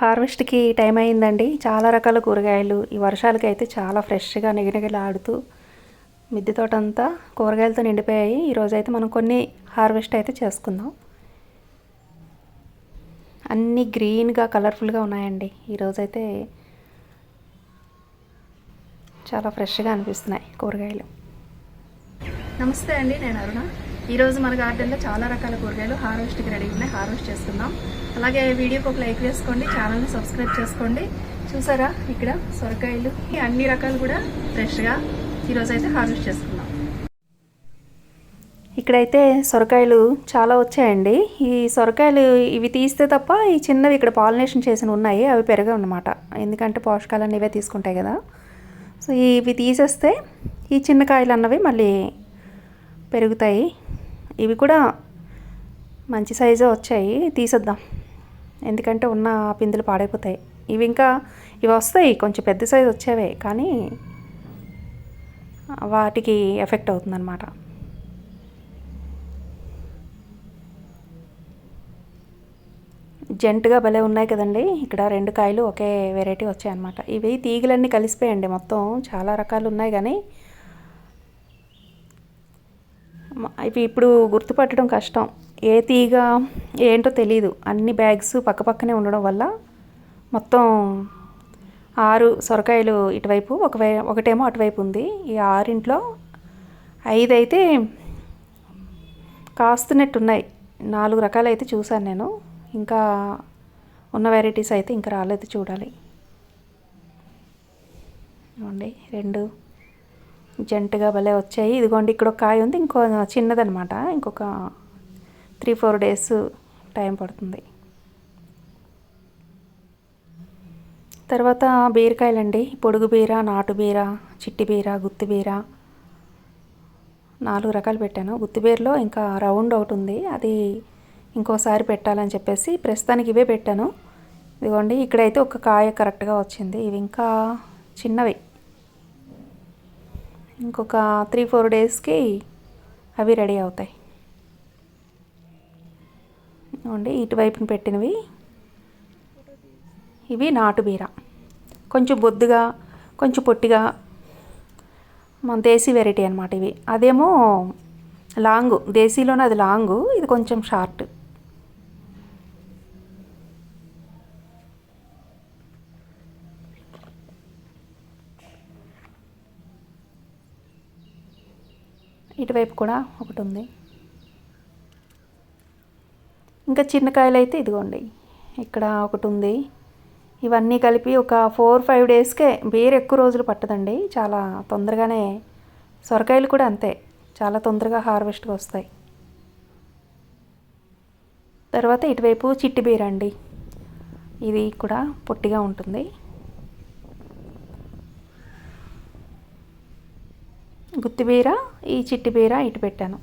హార్వెస్ట్కి time అయిందండి చాలా రకాల కూరగాయలు ఈ వర్షాలకి అయితే చాలా ఫ్రెష్గా నిగనిగలాడుతూ మిద్దె తోట అంతా కూరగాయలతో నిండిపోయాయి. ఈరోజు అయితే మనం కొన్ని హార్వెస్ట్ అయితే చేసుకుందాం. అన్నీ గ్రీన్గా కలర్ఫుల్గా ఉన్నాయండి. ఈరోజైతే చాలా ఫ్రెష్గా అనిపిస్తున్నాయి కూరగాయలు. నమస్తే అండి నేను అరుణ. ఈరోజు మన గార్డెన్లో చాలా రకాల కూరగాయలు హార్వెస్ట్కి రెడీ ఉన్నాయి. హార్వెస్ట్ చేసుకుందాం. అలాగే వీడియోకి ఒక లైక్ వేసుకోండి ఛానల్ని సబ్స్క్రైబ్ చేసుకోండి. చూసారా ఇక్కడ సొరకాయలు? అన్ని రకాలు కూడా ఫ్రెష్గా ఈరోజు అయితే హార్వెస్ట్ చేసుకుందాం. ఇక్కడైతే సొరకాయలు చాలా వచ్చాయండి. ఈ సొరకాయలు ఇవి తీస్తే తప్ప ఈ చిన్నవి ఇక్కడ పాలినేషన్ చేసిన ఉన్నాయి అవి పెరగవు అన్నమాట ఎందుకంటే పోషకాలన్నీ ఇవే తీసుకుంటాయి కదా. సో ఇవి తీసేస్తే ఈ చిన్న కాయలు అన్నవి మళ్ళీ పెరుగుతాయి. ఇవి కూడా మంచి సైజే వచ్చాయి. తీసేద్దాం. ఎందుకంటే ఉన్న పిందులు పాడైపోతాయి. ఇవి ఇంకా ఇవి వస్తాయి. కొంచెం పెద్ద సైజు వచ్చేవే. కానీ వాటికి ఎఫెక్ట్ అవుతుందన్నమాట. జంటుగా భలే ఉన్నాయి కదండి. ఇక్కడ రెండు కాయలు ఒకే వెరైటీ వచ్చాయన్నమాట. ఇవి తీగలన్నీ కలిసిపోయండి మొత్తం. చాలా రకాలు ఉన్నాయి కానీ ఇవి ఇప్పుడు గుర్తుపట్టడం కష్టం. ఏ తీగ ఏంటో తెలియదు అన్ని బ్యాగ్స్ పక్కపక్కనే ఉండడం వల్ల మొత్తం ఆరు సొరకాయలు ఇటువైపు ఒక ఒకటేమో అటువైపు ఉంది. ఈ ఆరింట్లో ఐదు అయితే కాస్తున్నట్టున్నాయి. నాలుగు రకాలు అయితే చూశాను నేను. ఇంకా ఉన్న వెరైటీస్ అయితే ఇంకా రాలేదు చూడాలి. రెండు జంటుగా భలే వచ్చాయి. ఇదిగోండి ఇక్కడ ఒక కాయ ఉంది ఇంకో చిన్నదనమాట. ఇంకొక త్రీ ఫోర్ డేస్ టైం పడుతుంది. తర్వాత బీరకాయలండి. పొడుగు బీర నాటు బీర చిట్టి బీర గుత్తి బీర. నాలుగు రకాలు పెట్టాను. గుత్తి బీరలో ఇంకా రౌండ్ ఒకటి ఉంది. అది ఇంకోసారి పెట్టాలని చెప్పేసి ప్రస్తుతానికి ఇవే పెట్టాను. ఇదిగోండి ఇక్కడైతే ఒక కాయ కరెక్ట్గా వచ్చింది. ఇవి ఇంకా చిన్నవి. ఇంకొక త్రీ ఫోర్ డేస్కి అవి రెడీ అవుతాయి. అండి ఇటువైపున పెట్టినవి. ఇవి నాటు బీర. కొంచెం బొద్దుగా కొంచెం పొట్టిగా మన దేశీ వెరైటీ అనమాట ఇవి. అదేమో లాంగ్ దేశీలోనే అది లాంగు ఇది కొంచెం షార్ట్. ఇటువైపు కూడా ఒకటి ఉంది. ఇంకా చిన్న కాయలు అయితే ఇదిగోండి. ఇక్కడ ఒకటి ఉంది. ఇవన్నీ కలిపి ఒక ఫోర్ ఫైవ్ డేస్కే బీర్ ఎక్కువ రోజులు పట్టదండి. చాలా తొందరగానే సొరకాయలు కూడా అంతే. చాలా తొందరగా హార్వెస్ట్గా వస్తాయి. తర్వాత ఇటువైపు చిట్టి బీర అండి. ఇది కూడా పొట్టిగా ఉంటుంది. గుత్తిబీర ఈ చిట్టి బీర ఇటు పెట్టాను.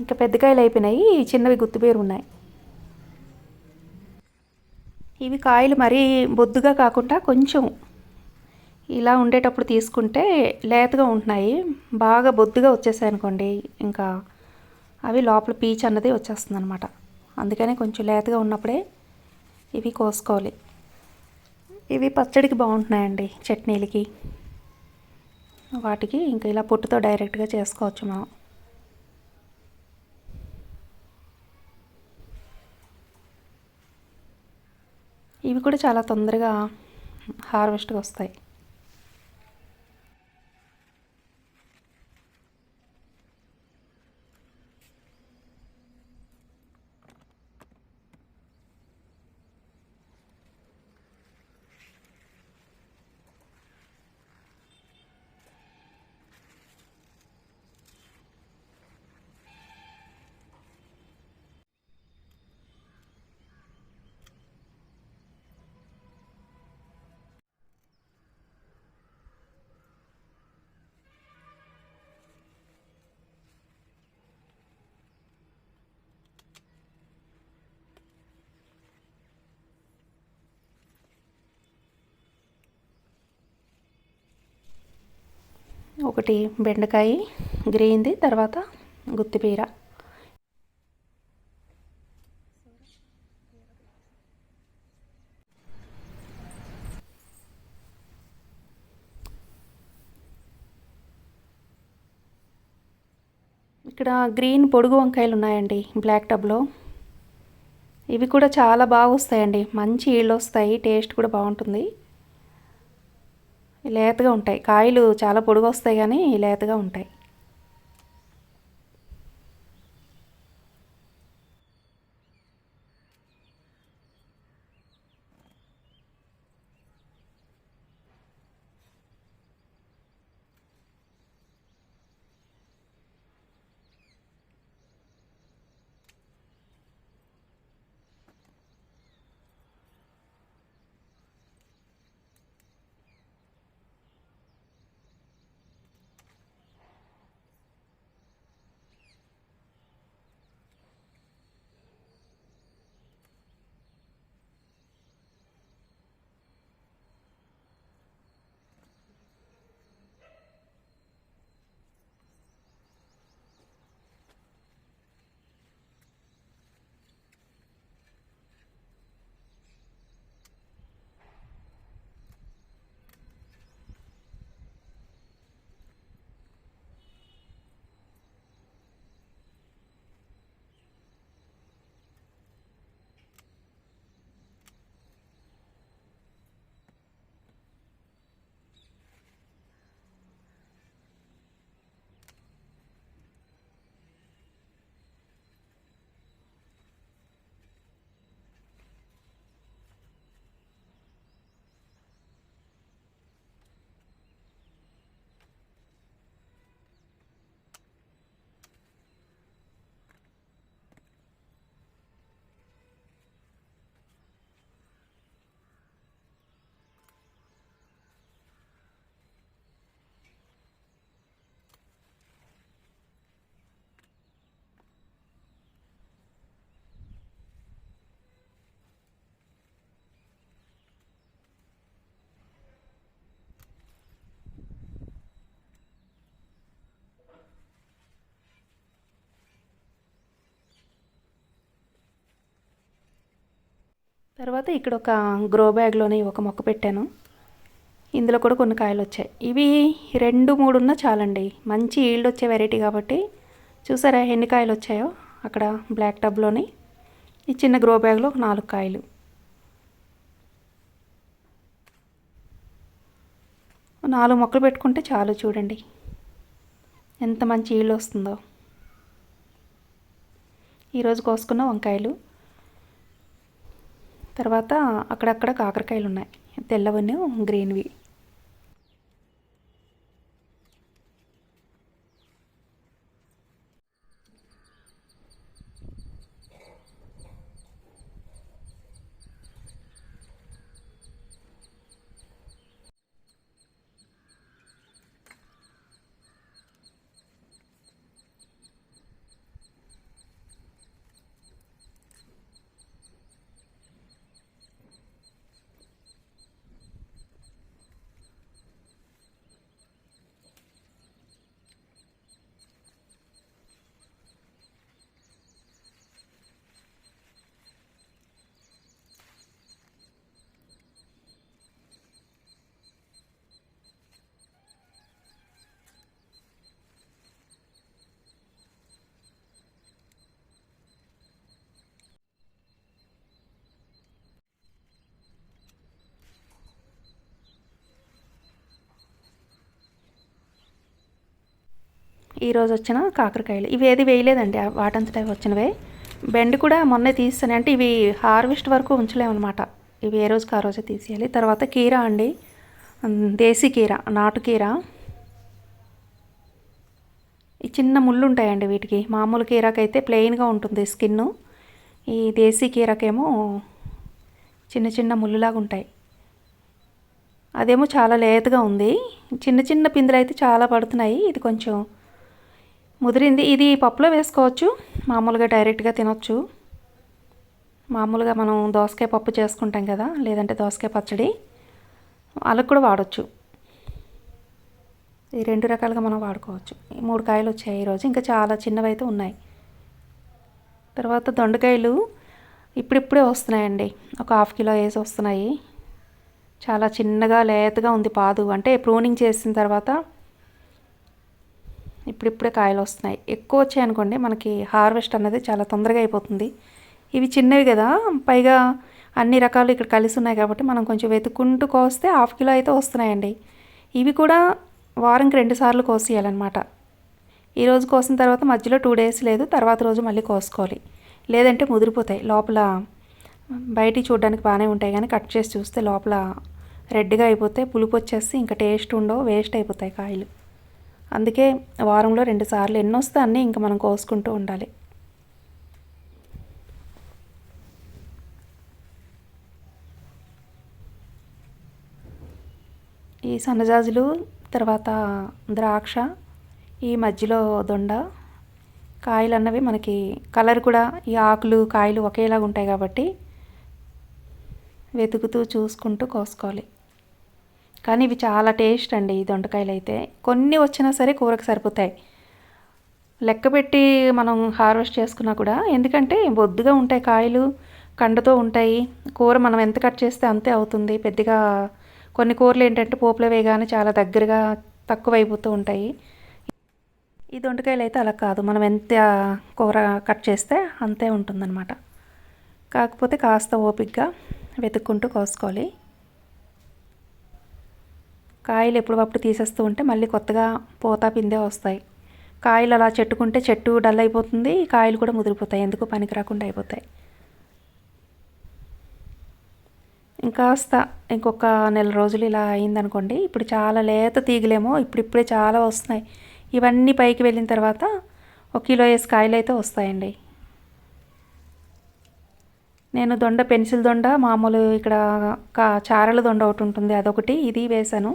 ఇంకా పెద్దకాయలు అయిపోయినాయి చిన్నవి గుత్తిబీర ఉన్నాయి. ఇవి కాయలు మరీ బొద్దుగా కాకుండా కొంచెం ఇలా ఉండేటప్పుడు తీసుకుంటే లేతగా ఉంటున్నాయి. బాగా బొద్దుగా వచ్చేసాయి అనుకోండి ఇంకా అవి లోపల పీచ్ అన్నది వచ్చేస్తుంది అనమాట అందుకనే కొంచెం లేతగా ఉన్నప్పుడే ఇవి కోసుకోవాలి. ఇవి పచ్చడికి బాగుంటున్నాయండి చట్నీలకి. వాటికి ఇంకా ఇలా పొట్టుతో డైరెక్ట్గా చేసుకోవచ్చు మనం. ఇవి కూడా చాలా తొందరగా హార్వెస్ట్గా వస్తాయి. ఒకటి బెండకాయ గ్రీన్ది తర్వాత గుత్తిపీర. ఇక్కడ గ్రీన్ పొడుగు వంకాయలు ఉన్నాయండి బ్లాక్ టబ్లో. ఇవి కూడా చాలా బాగా వస్తాయండి మంచి ఈళ్ళు వస్తాయి టేస్ట్ కూడా బాగుంటుంది. లేతగా ఉంటాయి. కాయలు చాలా పొడుగు వస్తాయి కానీ లేతగా ఉంటాయి. తర్వాత ఇక్కడ ఒక గ్రో బ్యాగ్లోనే ఒక మొక్క పెట్టాను. ఇందులో కూడా కొన్ని కాయలు వచ్చాయి. ఇవి రెండు మూడు ఉన్నా చాలండి. మంచి ఈల్డ్ వచ్చే వెరైటీ కాబట్టి చూసారా ఎన్ని కాయలు వచ్చాయో? అక్కడ బ్లాక్ టబ్లోని ఈ చిన్న గ్రో బ్యాగ్లో ఒక నాలుగు కాయలు. నాలుగు మొక్కలు పెట్టుకుంటే చాలు చూడండి. ఎంత మంచి ఈల్డ్ వస్తుందో. ఈరోజు కోసుకున్న వంకాయలు తర్వాత అక్కడక్కడ కాకరకాయలు ఉన్నాయి తెల్లవన్నీ గ్రీన్వి. ఈరోజు వచ్చిన కాకరకాయలు. ఇవి ఏది వేయలేదండి ఆ వాటంతట వచ్చినవే. బెండ్ కూడా మొన్నే తీస్తాను అంటే ఇవి హార్వెస్ట్ వరకు ఉంచలేమన్నమాట. ఇవి ఏ రోజుకి ఆ రోజే తీసేయాలి. తర్వాత కీర అండి. దేశీ కీర నాటు కీర. ఈ చిన్న ముళ్ళు ఉంటాయండి వీటికి. మామూలు కీరాకైతే ప్లెయిన్గా ఉంటుంది స్కిన్ ఈ దేశీ కీరకేమో చిన్న చిన్న ముళ్ళులాగా ఉంటాయి అదేమో చాలా లేతగా ఉంది. చిన్న చిన్న పిందులు అయితే చాలా పడుతున్నాయి. ఇది కొంచెం ముదిరింది. ఇది పప్పులో వేసుకోవచ్చు. మామూలుగా డైరెక్ట్గా తినొచ్చు. మామూలుగా మనం దోసకాయ పప్పు చేసుకుంటాం కదా లేదంటే దోసకాయ పచ్చడి వాళ్ళకు కూడా వాడచ్చు. ఈ రెండు రకాలుగా మనం వాడుకోవచ్చు. ఈ మూడు కాయలు వచ్చాయి ఈరోజు. ఇంకా చాలా చిన్నవి అయితే ఉన్నాయి. తర్వాత దొండకాయలు ఇప్పుడిప్పుడే వస్తున్నాయండి. ఒక హాఫ్ కిలో వేసి వస్తున్నాయి. చాలా చిన్నగా లేతగా ఉంది పాదు. అంటే ప్రూనింగ్ చేసిన తర్వాత ఇప్పుడిప్పుడే కాయలు వస్తున్నాయి. ఎక్కువ వచ్చాయి అనుకోండి మనకి హార్వెస్ట్ అన్నది చాలా తొందరగా అయిపోతుంది. ఇవి చిన్నవి కదా పైగా అన్ని రకాలు ఇక్కడ కలిసి ఉన్నాయి కాబట్టి మనం కొంచెం వెతుక్కుంటూ కోస్తే హాఫ్ కిలో అయితే వస్తున్నాయండి. ఇవి కూడా వారంకి రెండు సార్లు కోసేయాలన్నమాట. ఈరోజు కోసిన తర్వాత మధ్యలో టూ డేస్ లేదు తర్వాత రోజు మళ్ళీ కోసుకోవాలి. లేదంటే ముదిరిపోతాయి. లోపల బయటికి చూడడానికి బాగానే ఉంటాయి కానీ కట్ చేసి చూస్తే లోపల రెడ్గా అయిపోతే పులుపు వచ్చేసి ఇంకా టేస్ట్ ఉండవు వేస్ట్ అయిపోతాయి కాయలు. అందుకే వారంలో రెండు సార్లు ఎన్ని వస్తే అన్నీ ఇంకా మనం కోసుకుంటూ ఉండాలి. ఈ సన్నజాజులు తర్వాత ద్రాక్ష ఈ మధ్యలో దొండ కాయలు అన్నవి మనకి కలర్ కూడా ఈ ఆకులు కాయలు ఒకేలాగా ఉంటాయి కాబట్టి వెతుకుతూ చూసుకుంటూ కోసుకోవాలి. కానీ ఇవి చాలా టేస్ట్ అండి ఈ దొండకాయలు అయితే. కొన్ని వచ్చినా సరే కూరకు సరిపోతాయి. లెక్క పెట్టి మనం హార్వెస్ట్ చేసుకున్నా కూడా ఎందుకంటే బొద్దుగా ఉంటాయి కాయలు కండతో ఉంటాయి. కూర మనం ఎంత కట్ చేస్తే అంతే అవుతుంది. పెద్దగా కొన్ని కూరలు ఏంటంటే పోపులో వేయగానే చాలా దగ్గరగా తక్కువ అయిపోతూ ఉంటాయి. ఈ దొండకాయలు అయితే అలా కాదు. మనం ఎంత కూర కట్ చేస్తే అంతే ఉంటుందన్నమాట. కాకపోతే కాస్త ఓపిక్గా వెతుక్కుంటూ కోసుకోవాలి. కాయలు ఎప్పుడప్పుడు తీసేస్తూ ఉంటే మళ్ళీ కొత్తగా పోతా పిందే వస్తాయి. కాయలు అలా చెట్టుకుంటే చెట్టు డల్ అయిపోతుంది కాయలు కూడా ముదిరిపోతాయి ఎందుకు పనికి రాకుండా అయిపోతాయి. ఇంకాస్త ఇంకొక నెల రోజులు ఇలా అయిందనుకోండి ఇప్పుడు చాలా లేత తీగలేమో ఇప్పుడిప్పుడే చాలా వస్తున్నాయి. ఇవన్నీ పైకి వెళ్ళిన తర్వాత ఒక కిలో వేసి కాయలు అయితే వస్తాయండి. నేను దొండ పెన్సిల్ దొండ మామూలు ఇక్కడ కా చారల దొండ ఒకటి ఉంటుంది అదొకటి ఇది వేశాను.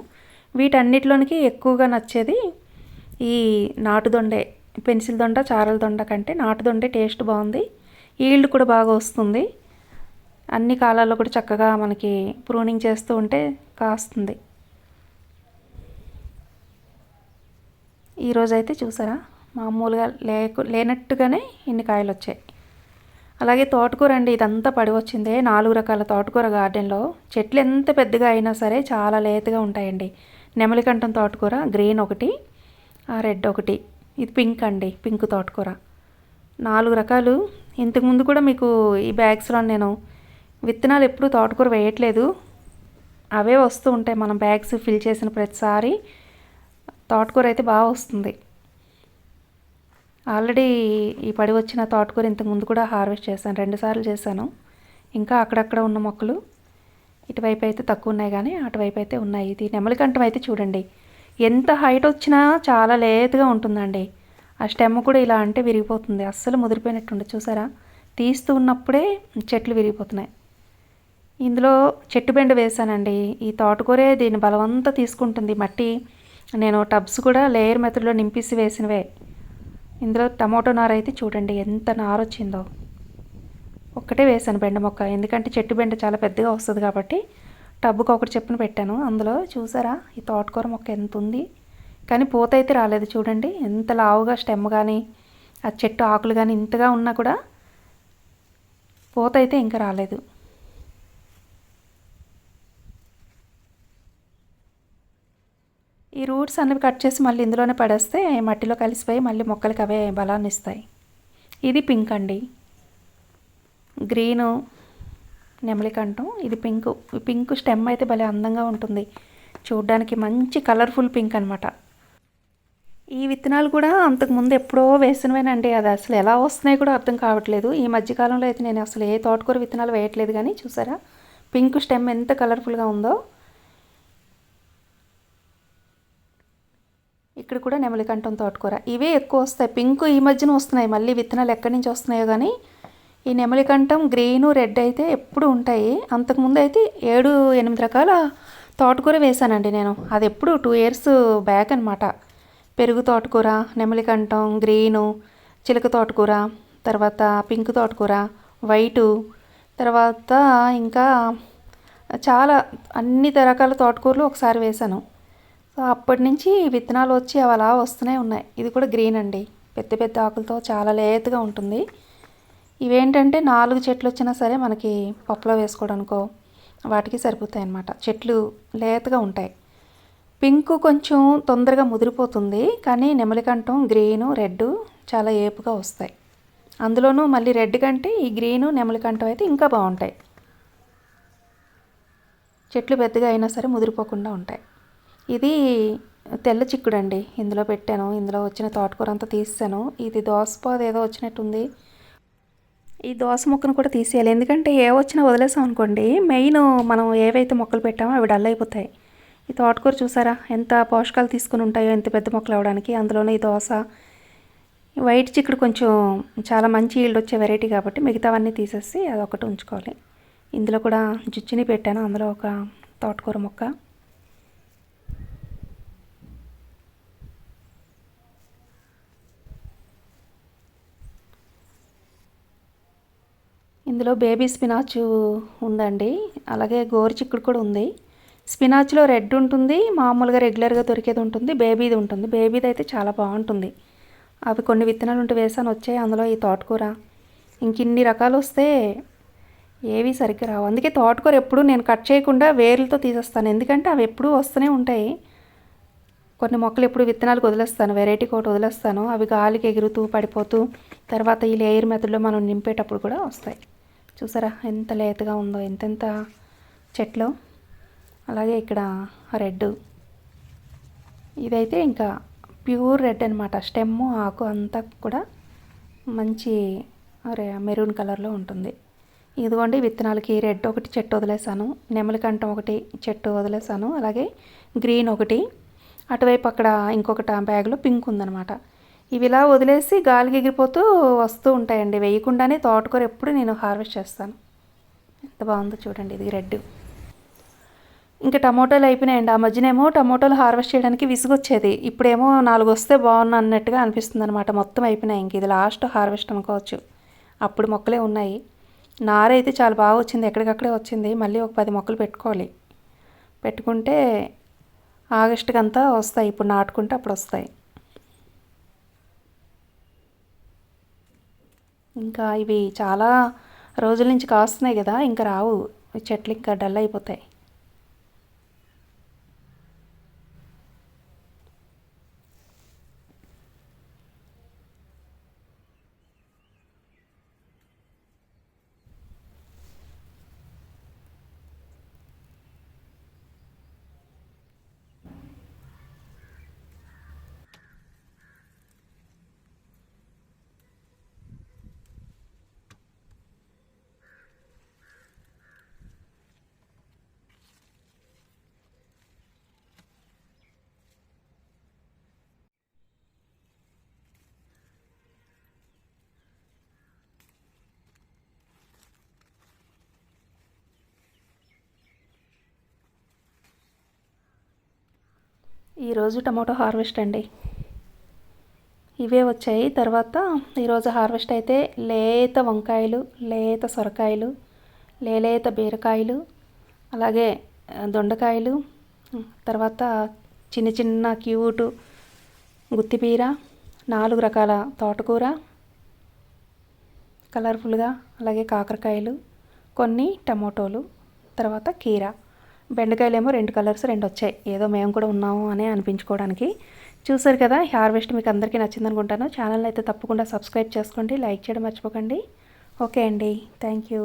వీటన్నిటిలోనికి ఎక్కువగా నచ్చేది ఈ నాటు దొండే పెన్సిల్ దొండ చారల దొండ కంటే నాటు దొండే టేస్ట్ బాగుంది. ఈల్డ్ కూడా బాగా వస్తుంది. అన్ని కాలాల్లో కూడా చక్కగా మనకి ప్రూనింగ్ చేస్తూ ఉంటే కాస్తుంది. ఈరోజు అయితే చూసారా? మామూలుగా లేకు లేనట్టుగానే ఇన్ని కాయలు వచ్చాయి అలాగే తోటకూర అండి ఇదంతా పడి వచ్చిందే నాలుగు రకాల తోటకూర గార్డెన్లో. చెట్లు ఎంత పెద్దగా అయినా సరే చాలా లేతగా ఉంటాయండి. నెమలికంఠం తోటకూర గ్రీన్ ఒకటి రెడ్ ఒకటి. ఇది పింక్ అండి పింక్ తోటకూర. నాలుగు రకాలు. ఇంతకుముందు కూడా మీకు ఈ బ్యాగ్స్లో నేను విత్తనాలు ఎప్పుడు తోటకూర వేయట్లేదు. అవే వస్తూ ఉంటాయి. మనం బ్యాగ్స్ ఫిల్ చేసిన ప్రతిసారి తోటకూర అయితే బాగా వస్తుంది. ఆల్రెడీ ఈ పడి వచ్చిన తోటకూర ఇంతకుముందు కూడా హార్వెస్ట్ చేశాను. రెండుసార్లు చేశాను. ఇంకా అక్కడక్కడ ఉన్న మొక్కలు ఇటువైపు అయితే తక్కువ ఉన్నాయి కానీ అటువైపు అయితే ఉన్నాయి. ఇది నెమలికంఠం అయితే చూడండి. ఎంత హైట్ వచ్చినా చాలా లేతగా ఉంటుందండి. ఆ స్టెమ్ కూడా ఇలా అంటే విరిగిపోతుంది. అస్సలు ముదిరిపోయినట్టుండే చూసారా? తీస్తూ ఉన్నప్పుడే చెట్లు విరిగిపోతున్నాయి. ఇందులో చెట్టు బెండ వేశానండి. ఈ తోటకూరే దీని బలవంతా తీసుకుంటుంది. మట్టి నేను టబ్స్ కూడా లేయర్ మెథడ్లో నింపిసి వేసినవే. ఇందులో టమాటో నార అయితే చూడండి. ఎంత నార వచ్చిందో ఒక్కటే వేసాను బెండ మొక్క. ఎందుకంటే చెట్టు బెండ చాలా పెద్దగా వస్తుంది కాబట్టి టబ్బుకి ఒకటి చెప్పున పెట్టాను. అందులో చూసారా ఈ తోటకూర మొక్క ఎంత ఉంది? కానీ పూత అయితే రాలేదు చూడండి. ఎంత లావుగా స్టెమ్ కానీ ఆ చెట్టు ఆకులు కానీ ఇంతగా ఉన్నా కూడా పూత అయితే ఇంకా రాలేదు. ఈ రూట్స్ అన్నవి కట్ చేసి మళ్ళీ ఇందులోనే పడేస్తే మట్టిలో కలిసిపోయి మళ్ళీ మొక్కలకి అవే బలాన్ని ఇస్తాయి ఇది పింక్ అండి. గ్రీను నెమలికంఠం ఇది పింక్ పింక్ స్టెమ్ అయితే భలే అందంగా ఉంటుంది. చూడ్డానికి మంచి కలర్ఫుల్ పింక్ అనమాట ఈ విత్తనాలు కూడా అంతకుముందు ఎప్పుడో వేసినవేనండి. అది అసలు ఎలా వస్తున్నాయి కూడా అర్థం కావట్లేదు. ఈ మధ్యకాలంలో అయితే నేను అసలు ఏ తోటకూర విత్తనాలు వేయట్లేదు కానీ చూసారా? పింక్ స్టెమ్ ఎంత కలర్ఫుల్గా ఉందో. ఇక్కడ కూడా నెమలికంఠం తోటకూర. ఇవే ఎక్కువ వస్తాయి. పింక్ ఈ మధ్యన వస్తున్నాయి. మళ్ళీ విత్తనాలు ఎక్కడి నుంచి వస్తున్నాయో కానీ ఈ నెమలికంఠం గ్రీను రెడ్ అయితే ఎప్పుడు ఉంటాయి. అంతకుముందు అయితే ఏడు ఎనిమిది రకాల తోటకూర వేశానండి నేను. అది ఎప్పుడు టూ ఇయర్స్ బ్యాక్ అనమాట పెరుగు తోటకూర నెమలికంఠం గ్రీను చిలక తోటకూర తర్వాత పింక్ తోటకూర వైటు తర్వాత ఇంకా చాలా అన్ని రకాల తోటకూరలు ఒకసారి వేశాను. సో అప్పటి నుంచి విత్తనాలు వచ్చి అవి అలా వస్తూనే ఉన్నాయి. ఇది కూడా గ్రీన్ అండి. పెద్ద పెద్ద ఆకులతో చాలా లేతగా ఉంటుంది. ఇవేంటంటే నాలుగు చెట్లు వచ్చినా సరే మనకి పప్పులో వేసుకోవడానికో వాటికి సరిపోతాయి అన్నమాట. చెట్లు లేతగా ఉంటాయి. పింక్ కొంచెం తొందరగా ముదిరిపోతుంది కానీ నెమలికంఠం గ్రీను రెడ్ చాలా ఏపుగా వస్తాయి. అందులోనూ మళ్ళీ రెడ్ కంటే ఈ గ్రీను నెమలికంఠం అయితే ఇంకా బాగుంటాయి. చెట్లు పెద్దగా అయినా సరే ముదిరిపోకుండా ఉంటాయి. ఇది తెల్ల చిక్కుడు అండి ఇందులో పెట్టాను. ఇందులో వచ్చిన తోటకూర అంతా తీసాను ఇది దోసపాదు ఏదో వచ్చినట్టుంది. ఈ దోస మొక్కను కూడా తీసేయాలి. ఎందుకంటే ఏ వచ్చినా వదిలేసాం అనుకోండి మెయిన్ మనం ఏవైతే మొక్కలు పెట్టామో అవి డల్ అయిపోతాయి. ఈ తోటకూర చూసారా? ఎంత పోషకాలు తీసుకుని ఉంటాయో ఎంత పెద్ద మొక్కలు అవడానికి. అందులోనే ఈ దోస వైట్ చిక్కుడు కొంచెం చాలా మంచి ఈల్డ్ వచ్చే వెరైటీ కాబట్టి మిగతావన్నీ తీసేసి అది ఒకటి ఉంచుకోవాలి. ఇందులో కూడా జుచ్చిని పెట్టాను. అందులో ఒక తోటకూర మొక్క. ఇందులో బేబీ స్పినాచ్ ఉందండి. అలాగే గోరు చిక్కుడు కూడా ఉంది. స్పినాచ్లో రెడ్ ఉంటుంది మామూలుగా రెగ్యులర్గా దొరికేది ఉంటుంది బేబీది ఉంటుంది. బేబీది అయితే చాలా బాగుంటుంది. అవి కొన్ని విత్తనాలు ఉంటే వేసాను వచ్చాయి అందులో ఈ తోటకూర. ఇంకిన్ని రకాలు వస్తే ఏవి సరిగ్గా రావు. అందుకే తోటకూర ఎప్పుడు నేను కట్ చేయకుండా వేర్లతో తీసేస్తాను. ఎందుకంటే అవి ఎప్పుడూ వస్తూనే ఉంటాయి. కొన్ని మొక్కలు ఎప్పుడు విత్తనాలకు వదిలేస్తాను వెరైటీ కోటి వదిలేస్తాను. అవి గాలికి ఎగురుతూ పడిపోతూ తర్వాత ఈ లేయర్ మెథడ్లో మనం నింపేటప్పుడు కూడా వస్తాయి. చూసారా? ఎంత లేతగా ఉందో ఎంతెంత చెట్లు. అలాగే ఇక్కడ రెడ్ ఇదైతే ఇంకా ప్యూర్ రెడ్ అనమాట స్టెమ్ ఆకు అంతా కూడా మంచి మెరూన్ కలర్లో ఉంటుంది. ఇదిగోండి విత్తనాలకి రెడ్ ఒకటి చెట్టు వదిలేసాను నెమలికంఠం ఒకటి చెట్టు వదిలేసాను అలాగే గ్రీన్ ఒకటి. అటువైపు అక్కడ ఇంకొకటి బ్యాగ్లో పింక్ ఉందనమాట ఇవి ఇలా వదిలేసి గాలికి ఎగిరిపోతూ వస్తూ ఉంటాయండి. వేయకుండానే తోటకూర ఎప్పుడు నేను హార్వెస్ట్ చేస్తాను. ఎంత బాగుందో చూడండి ఇది రెడ్. ఇంకా టమోటాలు అయిపోయినాయండి. ఆ మధ్యనేమో టమోటాలు హార్వెస్ట్ చేయడానికి విసుగొచ్చేది. ఇప్పుడేమో నాలుగు వస్తే బాగున్నా అన్నట్టుగా అనిపిస్తుంది అనమాట మొత్తం అయిపోయినాయి ఇంక. ఇది లాస్ట్ హార్వెస్ట్ అనుకోవచ్చు. అప్పుడు మొక్కలే ఉన్నాయి. నారైతే చాలా బాగా వచ్చింది. ఎక్కడికక్కడే వచ్చింది. మళ్ళీ ఒక పది మొక్కలు పెట్టుకోవాలి. పెట్టుకుంటే ఆగస్టుకి అంతా వస్తాయి. ఇప్పుడు నాటుకుంటే అప్పుడు వస్తాయి. ఇంకా ఇవి చాలా రోజుల నుంచి కాస్తున్నాయి కదా ఇంకా రావు. చెట్లు ఇంకా డల్ అయిపోతాయి. ఈరోజు టమాటో హార్వెస్ట్ అండి. ఇవే వచ్చాయి. తర్వాత ఈరోజు హార్వెస్ట్ అయితే లేత వంకాయలు లేత సొరకాయలు లేలేత బీరకాయలు అలాగే దొండకాయలు తర్వాత చిన్న చిన్న క్యూటు గుత్తిపీర నాలుగు రకాల తోటకూర కలర్ఫుల్గా అలాగే కాకరకాయలు కొన్ని టమోటోలు తర్వాత కీరా. బెండకాయలేమో రెండు కలర్స్ రెండు వచ్చాయి. ఏదో మేము కూడా ఉన్నాము అని అనిపించుకోవడానికి. చూసారు కదా హార్వెస్ట్ మీకు అందరికీ నచ్చింది అనుకుంటాను ఛానల్ అయితే తప్పకుండా సబ్స్క్రైబ్ చేసుకోండి లైక్ చేయడం మర్చిపోకండి. ఓకే అండి. Thank you.